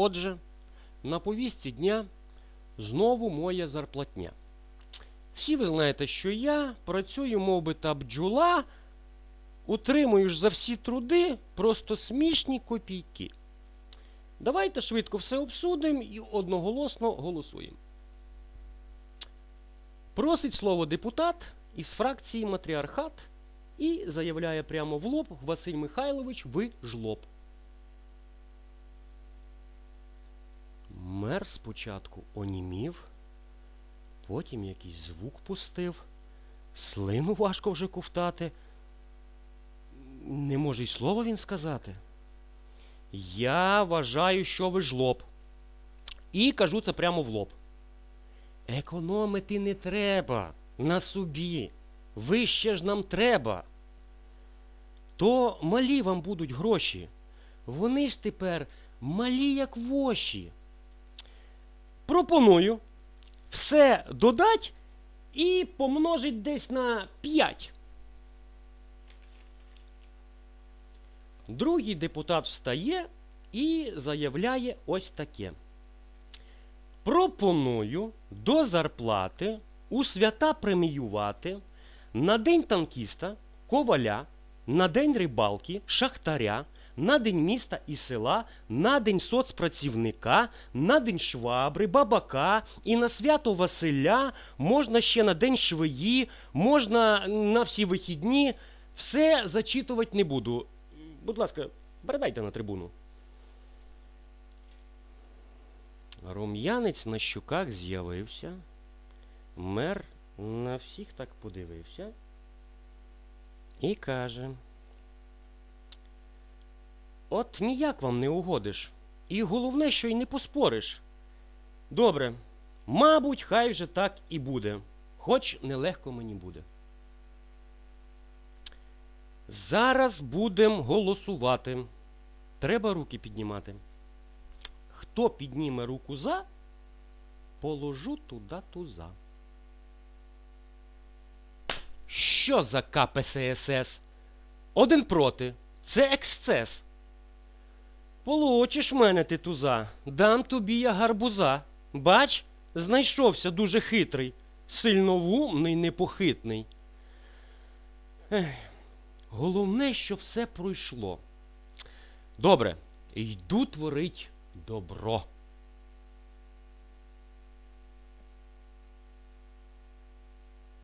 Отже, на повістці дня знову моя зарплатня. Всі ви знаєте, що я працюю, мов би та утримую ж за всі труди просто смішні копійки. Давайте швидко все обсудимо і одноголосно голосуємо. Просить слово депутат із фракції Матріархат і заявляє прямо в лоб Василь Михайлович, ви жлоб. Мер спочатку онімів, потім якийсь звук пустив, слину важко вже ковтати. Не може й слова він сказати. Я вважаю, що ви жлоб. І кажу це прямо в лоб. Економити не треба на собі. Вище ж нам треба. То малі вам будуть гроші. Вони ж тепер малі, як воші. Пропоную все додать і помножить десь на 5. Другий депутат встає і заявляє ось таке. Пропоную до зарплати у свята преміювати на день танкіста, коваля, на день рибалки, шахтаря, на день міста і села, на день соцпрацівника, на день швабри, бабака і на свято Василя, можна ще на день швеї, можна на всі вихідні. Все зачитувати не буду. Будь ласка, передайте на трибуну. Рум'янець на щуках з'явився. Мер на всіх так подивився і каже: От ніяк вам не угодиш. І головне, що й не поспориш. Добре, мабуть, хай вже так і буде, хоч нелегко мені буде. Зараз будемо голосувати. Треба руки піднімати. Хто підніме руку за, положу туди туза. Що за КПСС? Один проти. Це ексцес. Получиш мене ти туза, дам тобі я гарбуза. Бач, знайшовся дуже хитрий, сильновумний, непохитний. Ех, головне, що все пройшло. Добре, йду творить добро.